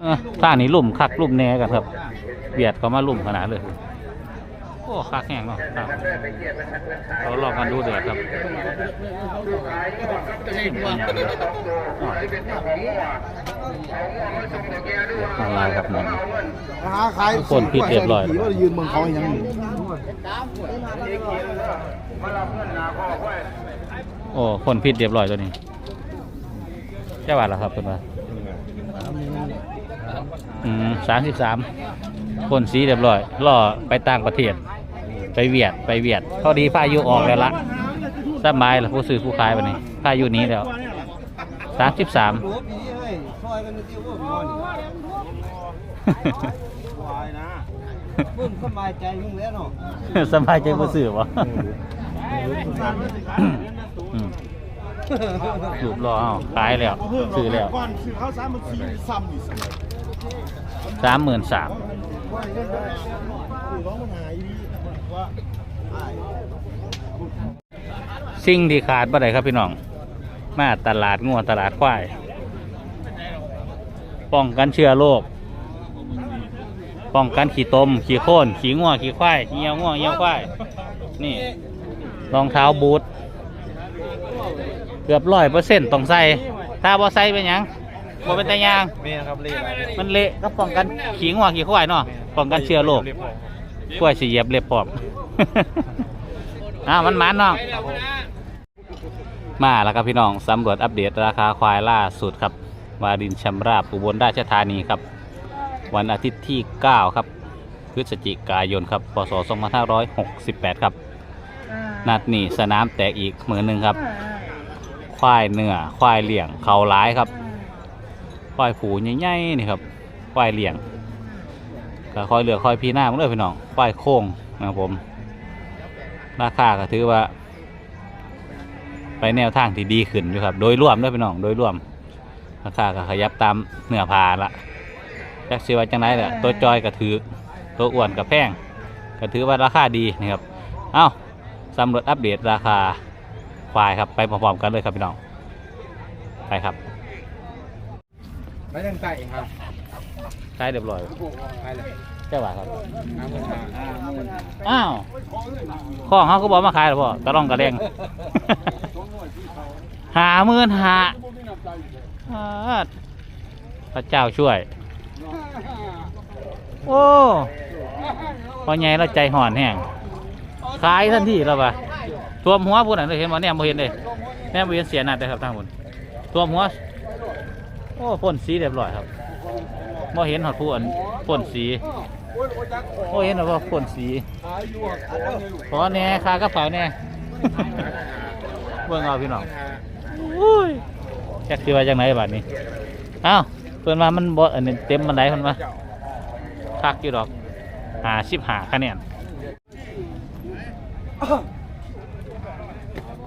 เอ้อทางนี้ลุ่มคักลุ่มแหน่กันครับเบียดเข้ามาลุ่มขนาดเลยโอ้คักแห้งเนาะครับเราลองกันดูเดือดครับอะไรครับนั่นหาขายคนผิดเรียบร้อยว่ายืนเมืองเขาอย่างนี้โอ้คนพิษเรียบร้อยตัวนี้เจ้าบาทแล้วครับคุณว่าอืม สามสิบสามคนสีเรียบร้อยล่อไปต่างประเทศ ไปเวียดไปเวียดพอดีพายุออกแล้วละสบายแล้วผู้ซื้อผู้ขายวันนี้พายุนี้แล้วสามสิบสามสบายใจมึงแล้วเนาะสบายใจผู้ซื้อวะรูปรอเอาขายแล้วซื้อแล้วก่อนซื้อข้าวสารมันสีซ้ำนี่สิ สามหมื่นสามสิ่งที่ขาดบ่ได้ครับพี่น้อง มาตลาดงัวตลาดควาย ป้องกันเชื้อโรค ป้องกันขี้ตม ขี้โค่นขี้งัวขี้ควายเหี่ยวงัวเหี่ยวควาย นี่รองเท้าบูท เกือบร้อยเปอร์เซ็นต์ต้องใส่ ถ้าบ่ใส่เป็นยัง บ่เป็นตายางเมียครับเล่มันเละก็ป้องกันขี้งัวขี้ควายเนาะป้องกันเชื้อโรคกล้วยสีเหยียบเล็บปอบอ่ามันมันน้องมาแล้วครับพี่น้องสำรวจอัปเดตราคาควายล่าสุดครับ วารินชำราบอุบลราชธานีครับ วันอาทิตย์ที่ 9 ครับ พฤศจิกายนครับพศ2568 ครับ นัดนี้สนามแตกอีกมือหนึ่งครับ ควายเนื้อควายเหลี่ยงเขาร้ายครับ ควายผูใหญ่ๆนี่ครับควายเหลี่ยงก็คอยเหลือคอยพีหน้ามึงเลยพี่น้องควายโค้งนะครับผม ราคาก็ถือว่า ไปแนวทางที่ดีขึ้นอยู่ครับ โดยรวมด้วยพี่น้องโดยรวม ราคาก็ขยับตามเนื้อพาละจักสิว่าจังไรแหละตัวจอยก็ถือตัวอ้วนกับแพงก็ถือว่าราคาดีนะครับเอ้าสำรวจอัปเดตราคาควายครับไปพร้อมๆกันเลยครับพี่น้องไปครับ ไม่ยังไก่ครับใช้เรียบร้อยไปเลยเจ้าบ่าวครับน้ำมันหาน้ำมันหาอ้าวข้องเขาก็บอกมาขายหรอพ่อตะล่องกระเด้งหาหมื่นหาอ่าพระเจ้าช่วย โอ้พอไงเราใจห่อนแห้งขายทันทีแล้วปะตัวมหัวพูดหน่อยเห็นบ่เนี่ยบ่เห็นเลยแน่บ่เห็นเสียหนัดเลยครับทางบนตัวมหัวโอ้พ่นสีเรียบร้อยครับบ่เห็นหอดผู้อันพ่นสีบ่เห็นหรอว่าพ่นสีขอแน่คากระเป๋าแน่เบิ่งเอาพี่น้องอุ้ยจักสิว่าจังไหนบัดนี้เอ้าเพิ่นว่ามันบ่อันนี้เต็มบันไดเพิ่นว่าคักอยู่ดอกหาสิบหาคะแนน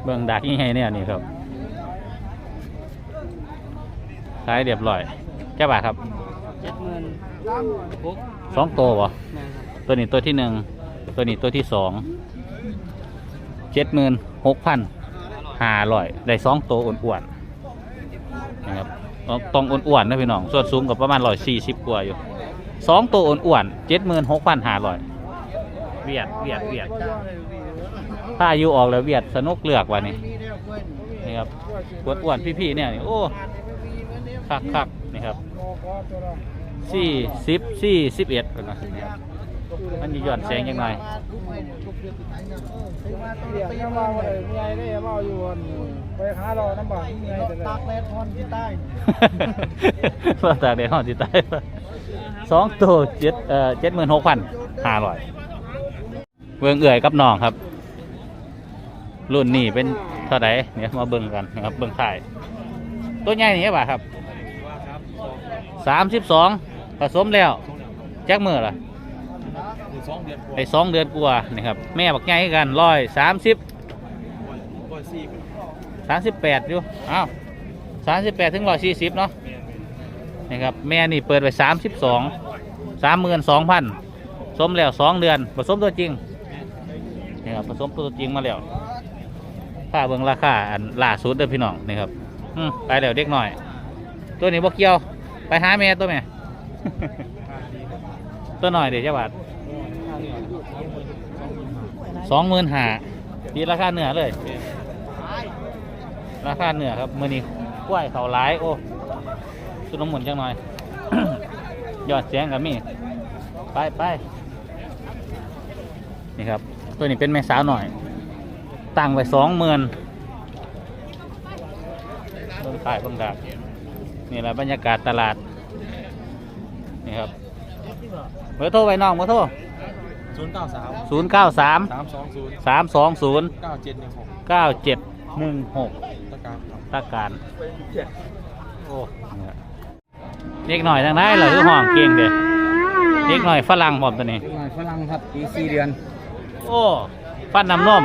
เบิ่งดักยังไงเนี่ยนี่ครับ ขายเรียบร้อยเจ้าบาทครับเจ็ดหมื่นหกสองตัวบ่แม่ครับตัวนี้ตัวที่หนึ่งตัวนี้ตัวที่สองเจ็ดหมื่นหกพันห้าร้อยได้สองตัวอ้วนๆนะครับต้องต้องอ้วนๆนะพี่น้องส่วนสูงกับประมาณร้อยสี่สิบกว่าอยู่สองตัวอ้วนๆเจ็ดหมื่นหกพันห้าร้อยเวียดเวียดเวียดถ้าอายุออกแล้วเวียดสนุกเลือกว่ะนี่นี่ครับอ้วนๆพี่ๆเนี่ยนี่โอ้ คักคักๆนี่ครับสี่สิบสี่สิบเอ็ดกันนะนี่ครับมันมีหย่อนแสงยังไงเดี๋ยวยังมาเลยมีไงได้มาอยู่วันไปหาเราน้ำบากมีไงแต่ตากแดดทอนที่ใต้ว่าตากแดดห้องที่ใต้สองตัวเจ็ดเอ่อเจ็ดหมื่นหกพันห้าร้อยเบิ่งเอื่อยกับน้องครับ รุ่นนี้เป็นเท่าไหร่เนี่ยมาเบิ่งกันนะครับเบิ่งถ่าย ตัวใหญ่นี่บ่าครับ สามสิบสองผสมแล้วแจ็คมือละไอ้สองเดือนกว่านี่ครับแม่บักใหญ่กันร้อยสามสิบสามสิบแปดอยู่อ้าวสามสิบแปดถึงร้อยสี่สิบเนาะนี่ครับแม่นี่เปิดไปสามสิบสองสามหมื่นสองพันสมแล้วสองเดือนผสมตัวจริงนี่ครับผสมตัวจริงมาแล้วค่าเบิ่งราคาอันล่าสุดเด้อพี่น้องนี่ครับอืมไปแล้วเด็กหน่อย ตัวนี้บ่เกี่ยว ไปหาแม่ตัวแม่ ตัวหน่อยเดี๋ยวจะบาทสองหมื่นห้าดีราคาเนื้อเลย ราคาเนื้อครับมือนี้กล้วยเขาหลายโอ้ชุดน้ำหมุนจังหน่อย ยอดเสียงกับมีไปไปนี่ครับ ตัวนี้เป็นแม่สาวหน่อย ตั้งไว้สองหมื่นเบิ่งขายเบิ่งดาบ นี่แหละบรรยากาศตลาด นี่ครับเบอร์โทรไว้น้องเบอร์โทรศูนย์เก้าสามศูนย์เก้าสามสามสองศูนย์สามสองศูนย์เก้าเจ็ดหนึ่งหกเก้าเจ็ดหนึ่งหกตะการครับตาการโอ้เนี่ยเด็กหน่อยทางได้เหรอคือห้องเก่งเด็เด็กหน่อยฝรั่งหมดตัวนี้หน่อยฝรั่งครับปีสี่เดือน โอ้ฟันน้ำนม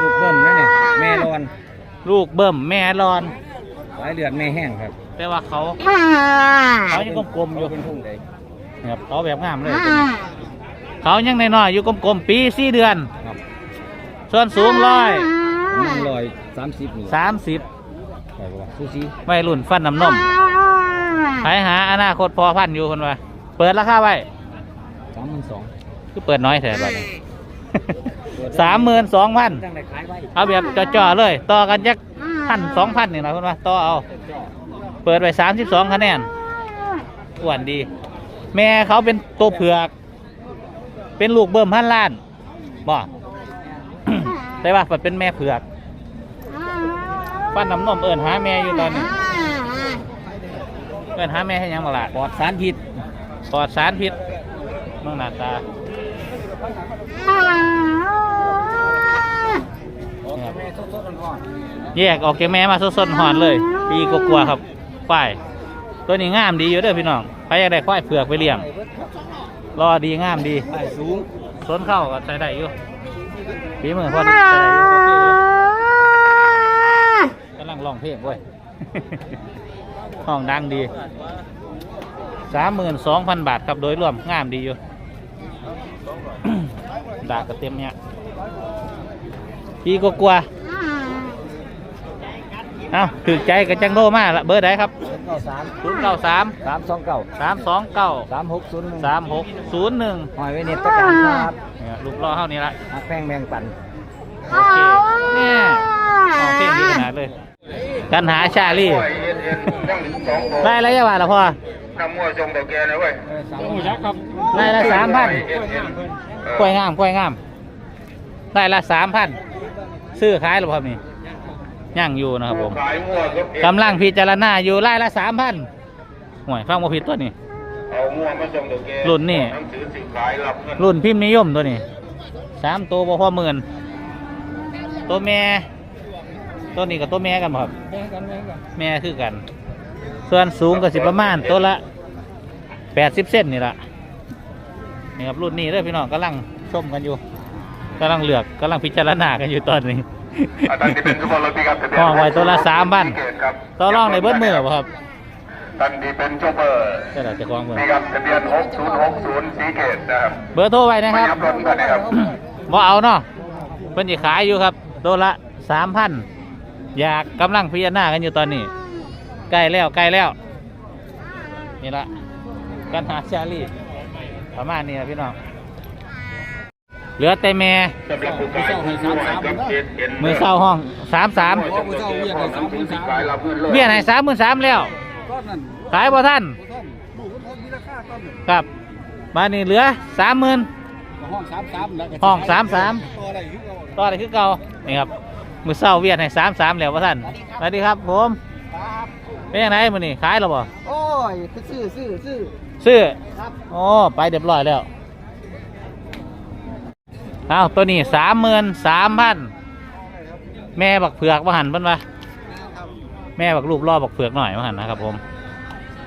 ลูกเบิ้มนั่นเนี่ยแม่รอน ลูกเบิ่มแม่รอน สายเลือดแม่แห้งครับแต่ว่าเขาเขายังกลมๆอยู่เป็นทุ่งใดนะครับเขาแบบงามเลยตัวนี้เขายังน้อยๆอยู่กลมๆปีสี่เดือนครับส่วนสูงร้อยน้ำลอยสามสิบนี่สามสิบใช่ปะวะซูชิวัยรุ่นฟันน้ำนมหายหาอนาคตพอพันอยู่คนว่าเปิดราคาไว้สามหมื่นสองคือเปิดน้อยแถบัดนี้สามหมื่นสองพันตั้งแต่ขายไว้เอาแบบจ่อๆเลย ต่อกันยัก พันสองพันนี่นะคนว่าต่อเอา เปิดไว้สามสิบสองคะแนนอ้วนดี แม่เขาเป็นตัวเผือก เป็นลูกเบิ่มพันล้านบ่แต่ว่ามันเป็นแม่เผือกปั้นน้ำนมเอิญหาแม่อยู่ตอนนี้ เอิญหาแม่ให้หยังมาละปลอดสารพิษปลอดสารพิษเมืองหน้าตาเนี่ยแม่สดๆก่อน แยกออกจากแม่มาสดๆหอนเลย ปีกลัวาๆครับควายตัวนี้งามดีอยู่เด้อพี่น้องใครอยากได้ควายเผือกไปเลี้ยงรอดีงามดีไปสูงสนเข้าก็ใช้ได้อยู่ฝีมือพอดีใช้ได้อยู่โอเคอยู่กำลังร้องเพลงเว้ยห้องดังดีสามหมื่นสองพันบาทครับโดยรวมงามดีอยู่ดากระเต็มเนี่ยปีกกลัวาๆ เอ้าถือใจกันจังโลมาละเบอร์ใดครับเก้าสามศูนย์เก้าสามสามสองเก้าสามสองเก้าสามหกศูนย์หนึ่งสามหกศูนย์หนึ่งหอยไว้เน็ตตะการครับเนี่ยลูกล้อเท่านี้ละหักแป้งแบ่งปันโอเคเนี่ยของเพลงดีขนาดเลย กันหาชาลี่ได้อะไรยังวะล่ะพ่อทำมั่วจงตัวแกนะเว้ยต้องหูยักษ์ครับได้ละสามพันกล้วยงามกล้วยงาม ได้ละสามพันซื้อขายหรือเปล่านี่ ย่างอยู่นะครับผมขายมั่วครับกำลังพิจารณาอยู่ไล่ละสามพันห่วยฟังบ่ผิดตัวนี้เอามั่วมาส่งตัวแกรุ่นนี่หนังสือสิขายรับเงินรุ่นพิมพ์นิยมตัวนี้สามตัวบ่พอหมื่นตัวแม่ตัวนี้กับตัวแม่กันบ่ครับแบ่งกันแบ่งกันแม่คือกัน ส่วนสูงก็สิประมาณตัวละแปดสิบเซนนี่ละนี่ครับรุ่นนี้เด้อพี่น้องกำลังชมกันอยู่กำลังเลือกกำลังพิจารณากันอยู่ตอนนี้ อาจารย์ที่เป็นทุกคนรถพี่ครับทะเบียนห้องไว้ตัวละสามพันสีเกตครับต่อรองในเบิดมือบ่ครับท่านที่เป็นโชเฟอร์ใช่หรอจะกองเบอร์นี่ครับทะเบียน6060สีเกตนะครับ เบอร์โทรไว้นะไม่ครับยับรถกันนะครับบ่เอาเนาะเพิ่นสิขายอยู่ครับตัวละสามพันอยากกำลังพิจารณากันอยู่ตอนนี้ ใกล้แล้วใกล้แล้ว นี่ละกันหาชาลีประมาณนี้นะพี่น้อง เหลือแต่แม่สำหรับผู้ขายผู้ช่วยกับเกตเห็นมือเศร้าห้องสามสามจงตัวแกขอหนังสือสิขายรับเงินเลยเบี้ยไหนสามหมื่นสามแล้วก้อนนั่นขายบ่ท่านลูกก็ทนมีราคาต้นหนึ่งครับมานี่เหลือสามหมื่นห้องสามสามแล้วก็ห้องสามสามตัวอะไรขึ้นเราต่ออะไรคือเก่านี่ครับมือเศร้าเวียดให้สามสามแล้วว่าท่านสวัสดีครับผมครับเป็นยังไงมือนี่ขายแล้วบ่โอ้ยซื้อซื้อซื้อซื้อครับโอ้ไปเรียบร้อยแล้วเอาตัวนี้สามหมื่นสามพันแม่บักเผือกมาหันเพิ่นวะแม่บักรูปล่อบักเผือกหน่อยมาหันนะครับผม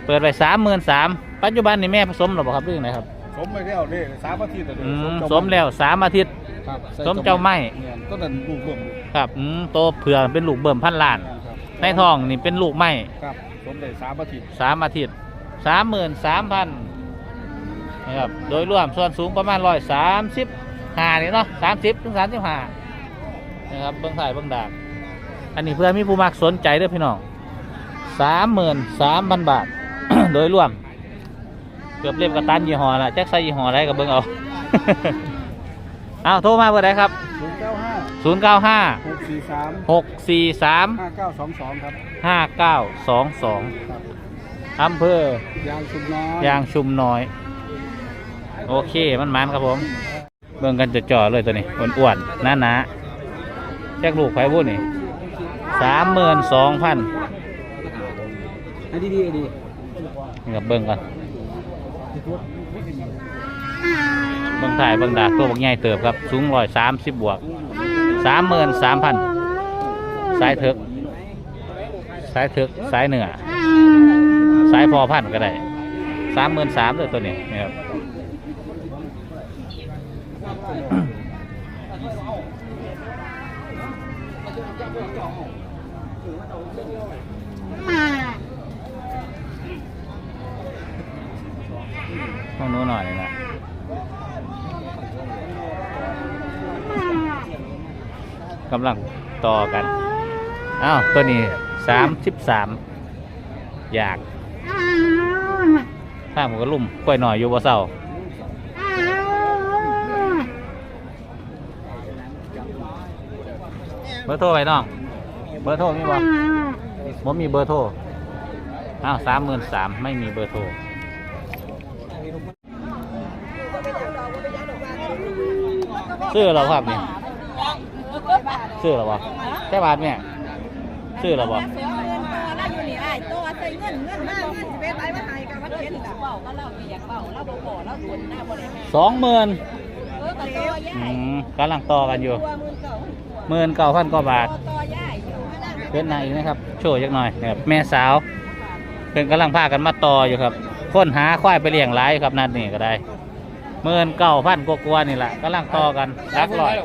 เปิดไปสามหมื่นสามปัจจุบันนี่แม่ผสมหรือเปล่าครับเรื่องไหนครับสมไปแล้วนี่สามอาทิตย์แล้วอืนี่มสมแล้วสามอาทิตย์ครับสมเจ้าไม้เนี่ยต้นนั้นลูกเบิ่มครับอืมโตเผือกเป็นลูกเบิ่มพันล้านครับในท้องนี่เป็นลูกไม้ครับสมได้สามอาทิตย์สามอาทิตย์สามหมื่นสามพันนะครับโดยรวมส่วนสูงประมาณร้อยสามสิบ ห้านี่เนาะสามสิบถึงสามสิบห้านะครับเบื้องถ่ายเบื้องดากอันนี้เพื่อมีผู้มักสนใจเด้วยพี่น้องสามหมื่นสามพันบาท โดยรวม เกือบเรียบกระตันยี่ห้อละแจ็คใส่ยี่ห้ออะไรกับเบิ้งเอาเอาโทรมาเบอร์ไหนครับศูนย์เก้าห้า0 9หกสี่สาม5 6 4 3ห้าเก้าสองสองครับ5 9 2 2อำเภอยางสุดน้อยยางชุมน้อย โอเค มันมันครับผม เบิ่งกันจะจ่อๆเลยตัวนี้อ้วนๆหนาๆแจ็คลูกไฟวุ้นนี่สามหมื่นสองพันอันดีดีดีนี่กับเบิ่งกันเบิ่งถ่ายเบิ่งดากตัวบักใหญ่เติบครับ สูงร้อยสามสิบบวกสามหมื่นสามพันสายเถิกสายเถิกสายเหนือสายพอพันก็ได้สามหมื่นสามเลยตัวนี้นะครับ ห้องนู้นหน่อยนะกำลังต่อกัน อ้าว ตัวนี้สามสิบสามอยากข้ามก็ลุ่มกล้วยหน่อยอยู่บ่เศร้า เบอร์โทรไปน้อง เบอร์โทรมีบ่ผมมีเบอร์โทรอ้าวสามหมื่นสามไม่มีเบอร์โทรซื้อเราครับนี่ซื้อเราบ่แค่บาทเนี่ยซื้อเราบ่สองหมื่นกำลังต่อกันอยู่ หมื่นเก้าพันกว่าบาทต่อย่ายอยู่มานั่งเพื่อนนางอีกนะครับ โชว์จักหน่อยนะครับแม่สาวเพิ่นกำลังพากันมาต่ออยู่ครับค้นหาควายไปเลี้ยงหลายอยู่ครับนัดนี้ก็ได้หมื่นเก้าพันกว่าๆนี่แหละกำลังต่อกันรักลอย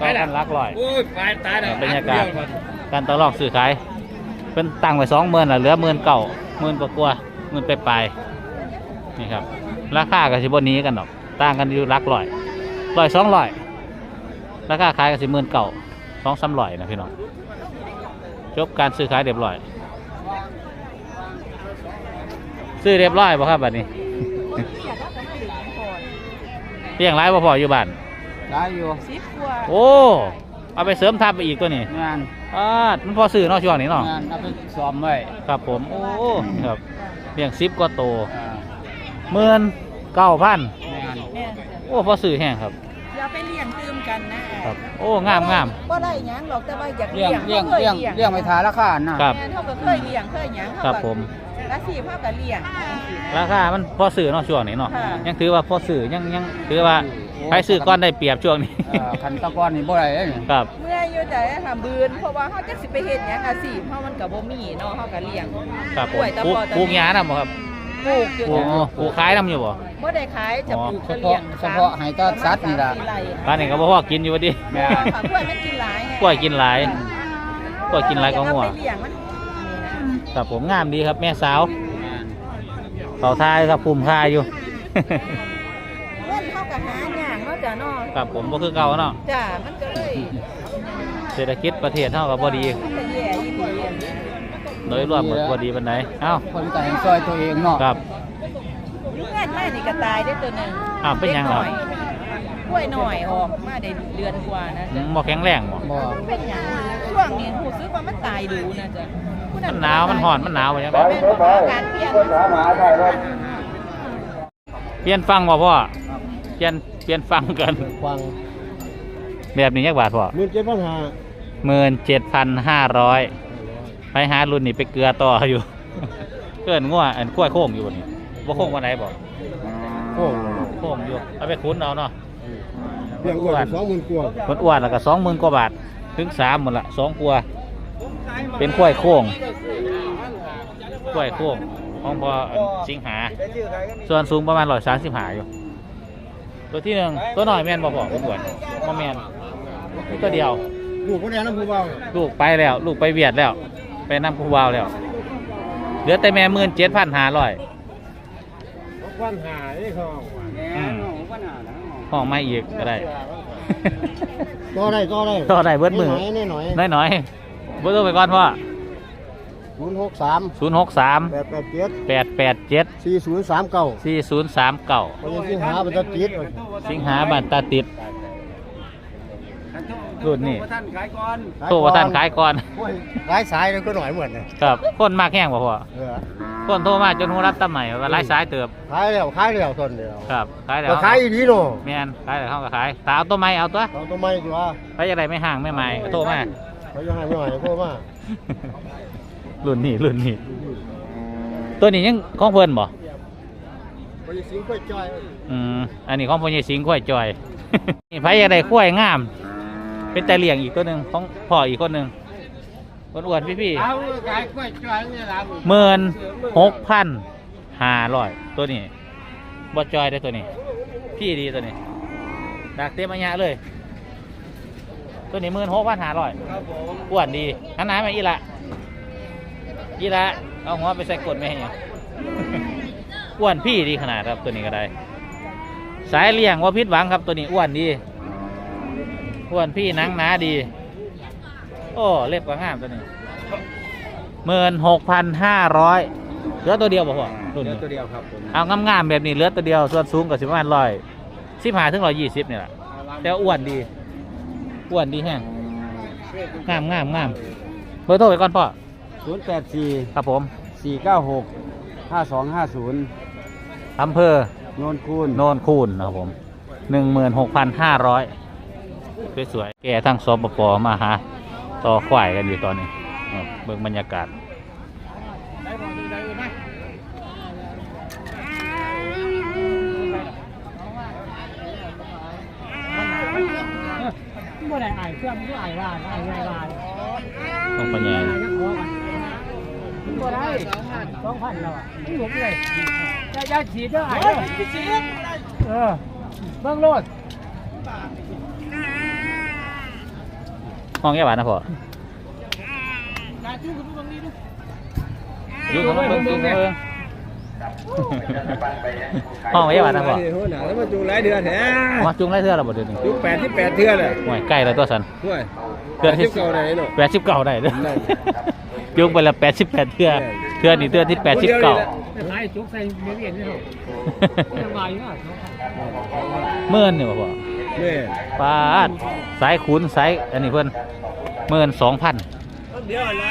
ต่อกันรักลอยโอ้ยตายตายแล้วบรรยากาศการต่อรองซื้อขายเป็นตั้งไว้สองหมื่นละเหลือหมื่นเก่าหมื่นกว่าๆหมื่นไปลายๆนี่ครับราคากับสิบนนี้กันดอกต่างกันอยู่หลักร้อยร้อยสองร้อย ราคาขายกับสิหมื่นเก่าสองสามร้อยนะพี่น้องจบการซื้อขายเรียบร้อย ซื้อเรียบร้อยป่ะครับบัดนี้เลี้ยงไรบ่พออยู่บ้านได้อยู่สิบกว่าโอ้เอาไปเสริมทับไปอีกตัวนี้งานอ่ามันพอซื้อเนาะช่วงนี้เนาะงานเอาไปซ้อมไว้ครับผมโอ้ครับเลี้ยงซิปก็โตอ่าหมื่นเก้าพันงานแม่นโอ้พอซื้อแห้งครับ อย่าไปเลี้ยงตืมกันนะครับ โอ้งามงาม บ่ได้หยังหรอกแต่ว่าอยากเลี้เลี้ยยงงเลี้ยงขาคเลี้ยงเลี้ยงไปทาราคาน่ะครับ แม่นเขาก็เคยเลี้ยงเคยหยังเขาครับก็ผม อาชีพเขาก็เลี้ยง ราคามันพอซื้อเนาะช่วงนี้เนาะค่ะ ยังถือว่าพอซื้อยังยังถือว่าใครซื้อก้อนได้เปรียบช่วงนี้ เอ่อ คันตะกอนนี่บ่ได้เลยนี่ครับ เมื่ออยู่แต่หาบืนเพราะว่าเขาจักสิไปเฮ็ดหยังอาชีพเฮามันก็บ่มีเนาะเฮาก็เลี้ยงครับผกมล้วยตะปลูกปอตะปลูกหญ้านำบ่ครับ ปลูกอยู่ปลูกจ้ะปลูกขายนำอยู่บ่ บ่ได้ขายจะปลูกเฉก็เลี้พาะยงเฉพาะให้แตาสัตว์นี่ล่ะสี่ไร่บ้านนี้ก็บ่พอกินอยู่ว่าดิแม่ค่ะกล้วยมันกินหลายไงกล้วยกินหลายกล้วยกินหลายก็หัว เอาไปเลี้ยงมันนี่นะครับผมงามดีครับแม่สาวงานเขาทายครับภูมิค่าอยู่ เงินเฮาก็หาหยังเนาะจ้ะเนาะครับผมก็คือเก่าเนาะจ้ะมันก็เลยเศรษฐกิจประเทศเท่ากับพอดี มันก็แย่อีหลี โดยรวมหมดพอดีปันไหนเอ้าคนก็ให้ซอยตัวเองเนาะครับอยู่เงินมานี่ก็ตายได้ตัวหนึงอ้าวเป็นหยังครับด็กน้อยกล้วยหน่อยออกมาได้เดือนกว่านะอืจ๊ะมบ่แข็งแรงบ่บ่เป็นหยังช่วงนี้รู้สึกว่ามันตายดูนะจ๊ะผู้มันหนาวมันห่อนมันหนาวไปยังไงแม่นบ่การเปลี่ยนเปลี่ยนฟังบ่พ่อเปลี่ยนเปลี่ยนฟังกันฟังแบบนี้ยักบาทพ่อหมื่นเจ็ดพัน ห้าหมื่นเจ็ดพันห้าร้อยไปหารุ่นนี้ไปเกลือต่ออยู่ เกินง่วอันกล้วยโค้งอยู่บนนี้ว่าโค้งวันไหนบอกโอ้โค้งอยู่เอาไปคุ้นเอาเนาะเลี้ยงอ้วนสองหมื่นกว่าคนอ้วนแล้วก็สองหมื่นกว่าบาทถึงสามหมดละสองกว่าเป็นกล้วยโค้งกล้วยโค้งของพออันสิงหา ส่วนสูงประมาณร้อยสามสิบหาอยู่ ตัวที่หนึ่งตัวหน่อยแม่นบ่พอผมอ้วนบ่แม่นนี่ตัวเดียวลูกคนนี้น้ำผู้เบาลูกไปแล้ว ลูกไปเวียดแล้ว ไปนำผู้วาวแล้ว เหลือแต่แม่หมื่นเจ็ดพันห้าร้อยวันหาไอ้เขาห้องไม่อีกก็ได้ต่อได้ต่อได้ต่อได้เบิดมือน้อยน้อยน้อยหน่อยๆเบิดตัวไปก่อนพ่อศูนย์หกสามศูนย์หกสามแปดแปดเจ็ดแปดแปดเจ็ดสี่ศูนย์สามเก้าสี่ศูนย์สามเก้าพอยังสิงหาเป็นตะติดสิงหาบันตาติด รุ่นนี้ท่านขายก่อนโทรว่าท่านขายก่อนขายสายเลยก็หน่อยเหมือนกันครับ คนมากแห้งบ่พ่อเออคนโทรมาจนหูรับตำใหม่ว่าไล่สายเติบ ขายแล้วขายแล้วตอนเดียวครับ ขายแล้วก็ขายอีดีเนาะแมนขายแล้วเขาก็ขายตาเอาตัวใหม่เอาตัวเอาตัวไม้ดีว่าไปจะได้ไม่ห่างไม่ใหม่ก็โทรมา เขาจะให้ไม่ไหวเพราะว่ารุ่นนี้รุ่นนี้ ตัวนี้ยังของเพิ่นบ่ไปสิงค่อยจอย อืมอันนี้ของพ่อใหญ่สิงห์ข้อยจอย นี่ไผอยากได้ข้อยงาม เป็นแต่เลี้ยงอีกตัวหนึ่งของพ่ออีกคนหนึ่งอ้วนๆพี่เอาขายค่อยจอยนี่ล่ะๆหมื่นหกพันห้าร้อยตัวนี้บ่จอยได้อตัวนี้ พี่ดีตัวนี้ดักเต็มอัญญะเลย ตัวนี้หมื่นหกพันห้าร้อยครับผมอ้วนดีหันหน้ามาอีละอีละเอาหัวไปใส่กดไม่ให้หยัง อ้วนพี่ดีขนาดครับตัวนี้ก็ได้ สายเลี้ยงว่าพิษหวังครับตัวนี้อ้วนดี อ้วนพี่หนังหนาดี โอ้ เล็บก็งามตัวนี้หมื่นหกพันห้าร้อยเหลือตัวเดียวบ่พ่อรุ่นเดี๋ยวนี้ตัวเดียวครับผมเอางามๆแบบนี้เหลือตัวเดียวส่วนสูงกับสิบประมาณร้อยสิบห้าถึงร้อยยี่สิบนี่แหละแต่ว่าอ้วนดีอ้วนดีแห้งงามงามงามเบอร์โทรไปก่อนพ่อศูนย์แปดสี่ครับผมสี่เก้าหกห้าสองห้าศูนย์อำเภอ โนนคูณ โนนคูนนะครับผมหนึ่งหมื่นหกพันห้าร้อย สวยๆแกทั้งสปปมาหาต่อควายกันอยู่ตอนนี้เบิ่งบรรยากาศเมื่ไหร่อ่านเครื่องเมื่อไหร่ว่าอ่านไงว่าต้องปัญญาเมื่ไหร่สองพันแล้วอะไม่หลบเลยจะยาฉีดเด้ออ่านเด้อเออเบิ่งโลด ห้องแย่หวานนะพ่ออยู่กับเบิ่งอยู่กับเบิ่งห้องแย่หวานนะพ่อโหหนาแล้วมาจูหลายเดือนแท้มาจุงไรเทื่อเราบ่เดือนหนึงยุคแปดที่แปดเทือนเลยห่วยใกล้แล้วตัวสันห่วยเทื่อที่เก่าไหนเนาะแปดสิบเก้าได้เด้อได้จุงไปละแปดสิบแปดเทื่อเทื่อนี่เทื่อที่แปดสิบเก้าขายจุกใส่เมียเวียนนี่เหรอสบายมากเมื่อ นนี่บ่พ่อแม่ปาดสายขุนสายอันนี้เพิ่นเมื่อนสองพันเดี๋ยวละ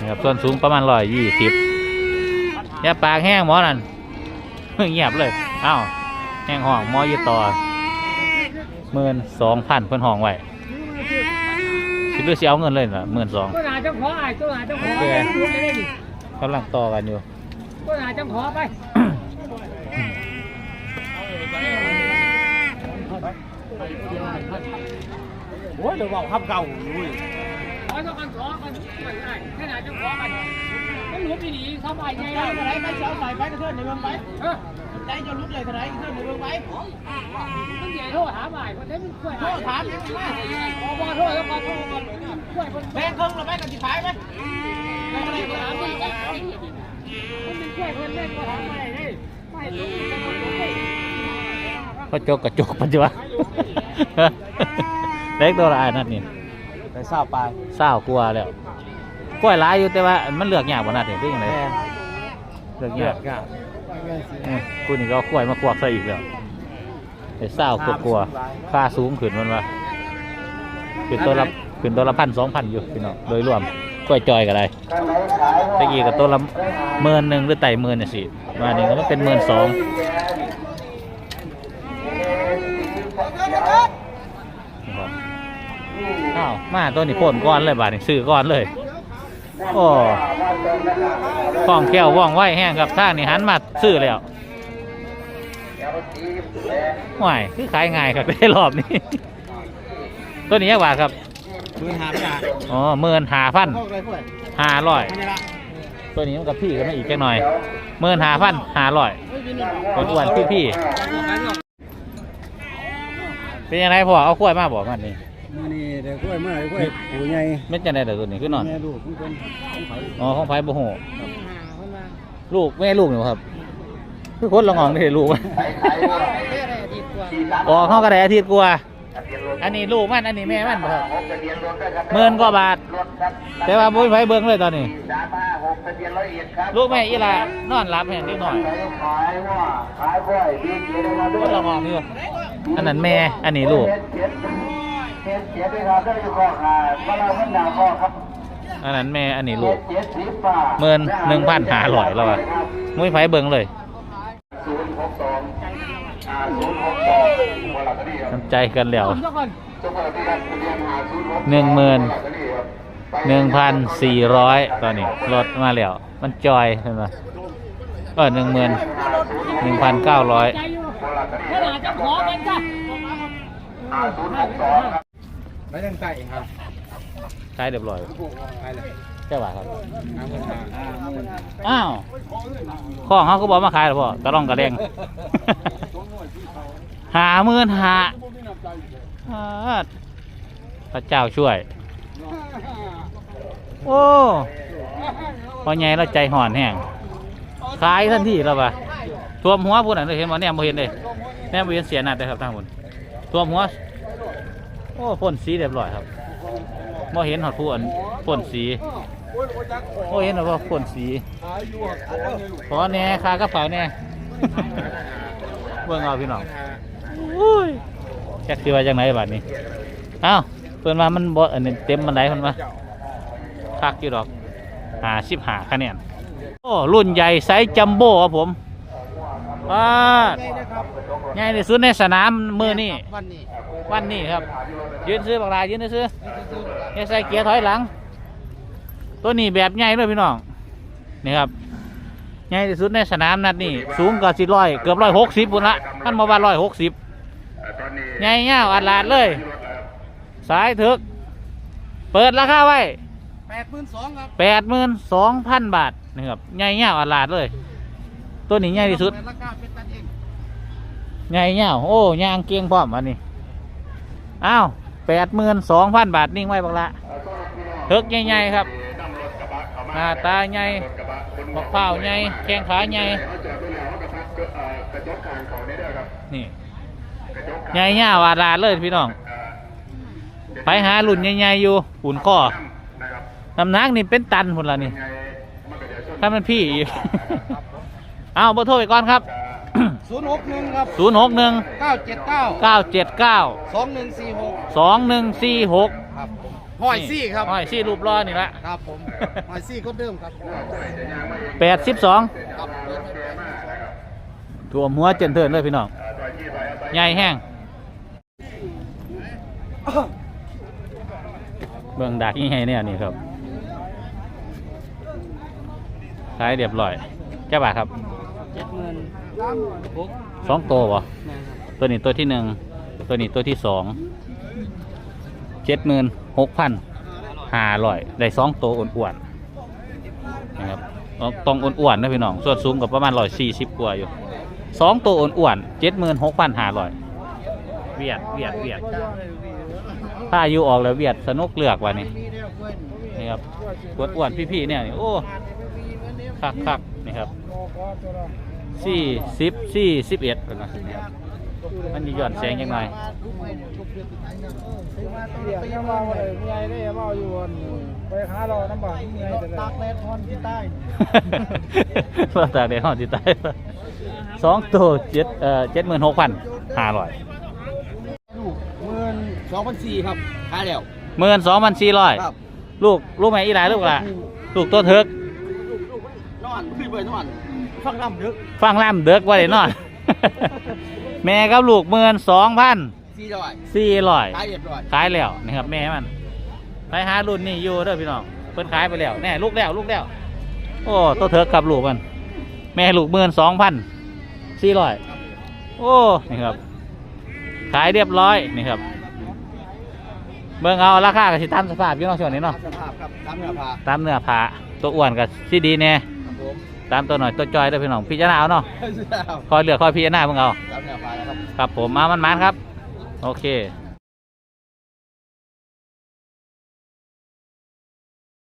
นะครับส่วนสูงประมาณร้อยยี่สิบอย่าปากแห้งหมอนั่นเงียบเลยอ้าวแห้งห้องหมออยู่ต่อเมื่อนสองพันเพิ่นห้องไว้คิดดูสิเอาเงินเลยนะหมื่นสองตัวหนาจังขอไอ้ตัวหนาจังขอโอเคไปเลยดิกำลังต่อกันอยู่ตัวหนาจังขอไป โอ้ยเดี๋ยวบอกคำเก่าขอต้องกันขอกันไม่ได้แค่ไหนจังขอกันต้องรู้ดีๆทำไมไงล่ะอะไรไปเช้าใส่ไปกระเทือนในเมืองไปใจจะลุกเลยเท่าไรกระเทือนในเมืองไปมันใหญ่โทษถามใหม่คนนี้มันช่วยโทษถามยังไงพอโทษแล้วพอโทษกันช่วยคนแบงค์ครึ่งเราไปกันสิขายไหมไม่ได้ถามดิมันช่วยคนเล่นก็ทำไม่ได้ไม่รู้จะคนรู้เขาจกกระจกปัจจุบัน เล็กตัวละอันนั่นนี่ไปเศร้าไปเศร้ากลัวแล้วกล้วยหลายอยู่แต่ว่ามันเลือกยากกว่านัดเห็นได้ยังไงเลือกยากอืมกูนี่ก็เอากล้วยมากวกใส่อีกแล้วไอ้เศร้ากลัวๆค่าสูงขึ้นมันว่าขึ้นตัวละขึ้นตัวละพันสองพันอยู่พี่น้องโดยรวมกล้วยจอยก็ได้ตะกี้กับตัวละหมื่นหนึ่งหรือไต่หมื่นเนี่ยสิมานี่ก็มันเป็นหมื่นสอง นะครับ อ้าวมาตัวนี้พ่นก้อนเลยบาทนี่ซื้อก้อนเลย โอ้คล่องแคล่วว่องไวแห้งครับท่างนี่หันมาซื้อแล้วห่วยคือขายง่ายครับได้รอบนี้ ตัวนี้ยักบาทครับมือหาไม่ได้อ๋อหมื่นหาพันพวกอะไรพวกห้าร้อยนี่ละตัวนี้มันกับพี่กันมาอีกจักหน่อยหมื่นหาพันห้าร้อยคนอ้วนพี่พี่ๆเป็นยังไงพ่อเอาขวดมาบอกมันนี่ มือนี่เดี๋ยวกล้วยมาเดี๋ยวกล้วยปูใหญ่ไม่จังไดเดี๋ยวตัวนี้คือนอนแม่ลูกทุกคนต้องไผ่อ๋อของไผ่บ่ฮู้ลูกแม่ลูกนี่บ่ครับ คือคนละงองนี่ลูกอ๋อเขาก็ได้อาทิตย์กว่าอันนี้ลูกมันอันนี้แม่มันบ่ครับหกทะเบียนรถด้วยครับหมื่นกว่าบาทรถครับแต่ว่าบุ้ยไฟเบิ่งเลยตอนนี้สามห้าหกทะเบียนร้อยเอ็ดครับลูกแม่อีหลานอนรับแห่งนิดหน่อยขายว่าขายบ่อยดีเจนะครับก็ลองมองดูอันนั้นแม่อันนี้ลูก เจ็ดเจ็ดเจ็ดด้วยครับได้อยู่ข้อขาว่าเราเพิ่นด่าข้อครับอันนั้นแม่อันนี้ลูกเจ็ดสิบบาทหมื่นหนึ่งพันหาร้อยแล้วอะมุ้ยไฟเบิ่งเลยศูนย์หกสองอ่าศูนย์หกสองวลาตรีครับน้ำใจกันแล้วเจ้าก่อนจังหวัดที่ครับทะเบียนหาศูนย์หกสองหนึ่งหมื่นวลาตรีครับไปหนึ่งพันสี่ร้อยตอนนี้ลดมาแล้ว มันจอยเห็นไหมเออหนึ่งหมื่นหนึ่งพันเก้าร้อยใจอยู่วลาตรีขนาดเจ้าของกันจ้ะ อ่าศูนย์หกสองครับไม่ต้องใส่ครับขายเรียบร้อยใส่เลยเจ้าบ่าครับ น้ำมันหาอ้าวข้องเขาก็บอกมาขายหรอพ่อตะล่องกระเด้งหาหมื่นหาอ่าพระเจ้าช่วย โอ้พอไงเราใจห่อนแห้งขายทันทีแล้วปะท่วมหัวพูดน่ะเห็นบ่เนี่ยบ่เห็นเลยแม่บ่เห็นเสียหนัดเลยครับทางบนท่วมหัว โอ้พ่นสีเรียบร้อยครับบ่เห็นหอดผู้อันพ่นสีโอ้เห็นหรอว่าพ่นสีขอแน่คากระเป๋าแน่เบิ่งเอาพี่น้องอุ้ยแจ็คสิว่าจังไหนบัดนี้เอ้าเพิ่นว่ามันบ่อันนี้เต็มมันไหนเพิ่นว่าคักอยู่ดอกหาสิบหาคะแนนโอ้รุ่นใหญ่ไซส์จัมโบ้ครับผม ว้าดใหญ่ที่สุดในสนามมือนี่วันนี้วันนี้ครับ ยืนซื้อบักลายืนซื้อเนี่ยใส่เกียร์ถอยหลัง ตัวนี้แบบใหญ่เลยพี่น้องนี่ครับใหญ่ที่สุดในสนามนัดนี่สูงกว่าสิร้อยเกือบร้อยหกสิบปุ่นละขั้นมาว่าร้อยหกสิบอ่าตอนนี้ใหญ่เงาวอัดลาดเลย สายถึก เปิดราคาไว้แปดหมื่นสองครับแปดหมื่นสองพันบาทนี่ครับใหญ่เงาวอัดลาดเลย ตัวนี้ใหญ่ที่สุดราคาเป็นตันเองใหญ่เงาวโอ้ยางเกียงพร้อมอันนี้อ้าวแปดหมื่นสองพันบาทนิ่งไว้บักละเทิกใหญ่ๆครับหน้าตาใหญ่รถกระบะคนมะพร้าใหญ่แข้งขาใหญ่นี่ใหญ่เงาวอัดลาดเลยพี่น้องไปหารุ่นใหญ่ๆอยู่หุ่นข้อน้ำหนักนี่เป็นตันหมดละนี่ถ้ามันพี่อีก อาเบอร์โทรไปก่อนครับ ศูนย์หกหนึ่งครับ0 6 1 เก้าเจ็ดเก้า9 7 9 สองหนึ่งสี่หก2 1 4 6ครับผมหอยซี่ครับห้อยซี่รูปรอนี่ละครับผมหอยซี่ก็เดิมครับ82ครับถ่วมหัวเจนเทินเลยพี่น้อง ใหญ่แห้ง เบิ่งดักยี่ไงเนี่ยนี่ครับ ขายเรียบร้อยแค่บาทครับ เจ็ดหมื่นหกสองตัวบ่ตัวนี้ตัวที่หนึ่งตัวนี้ตัวที่สองเจ็ดหมื่นหกพันห้าร้อยได้สองตัวอ้วนๆนะครับต้องต้องอ้วนๆนะพี่น้องส่วนสูงกับประมาณร้อยสี่สิบกว่าอยู่สองตัวอ้วนๆเจ็ดหมื่นหกพันห้าร้อยเวียดเวียดเวียดถ้าอายุออกแล้วเวียดสนุกเลือกว่ะนี่นี่ครับอ้วนๆพี่ๆเนี่ยนี่โอ้คักคักๆนี่ครับ สี่สิบสี่สิบเอ็ดนะมันมีหย่อนแสงยังไงไปยังเมาเลยมีไงได้เมาอยู่วันไปหาเราน้ำบากมีไงแต่ตักแลนทอนที่ใต้เราตากแดดห้องที่ใต้สองตัวเจ็ดเอ่อเจ็ดหมื่นหกพันห้าร้อยลูกหมื่นสองพันสี่ครับขายแล้วหมื่นสองพันสี่ร้อยครับลูกลูกไหมอีหลายลูกละลูกตัวเถิกนอนขึ้นไปนอน ฟังลำดึกฟังล่ำเด็กว่าได้นอน แม่กับลูกหมื่นสองพันสี่ร้อยสี่ร้อยขายเรียบร้อยขายแล้วนะครับแม่มันไปหารุ่นนี่อยู่เด้อพี่น้องเพิ่นขายไปแล้วแน่ลูกแล้วลูกแล้ว โอ้ตัวเถิกกับลูกมัน แม่ลูกหมื่นสองพันสี่ร้อยโอ้นี่ครับ ขายเรียบร้อยนี่ครับเบิ่งเอาราคากับสิตามสภาพอยู่เนาะช่วงนี้เนาะสภาพครับตามเนื้อผ้าตามเนื้อผ้าตัวอ้วนกับซีดีแน่ครับผม ตามตัวหน่อยตัวจอยเด้อพี่น้องพิจารณาเอาเนาะตามคอยเลือกคอยพิจารณาเบิ่งเอาเนื้อผ้าแล้วครับครับผมมามันมันๆครับ โอเค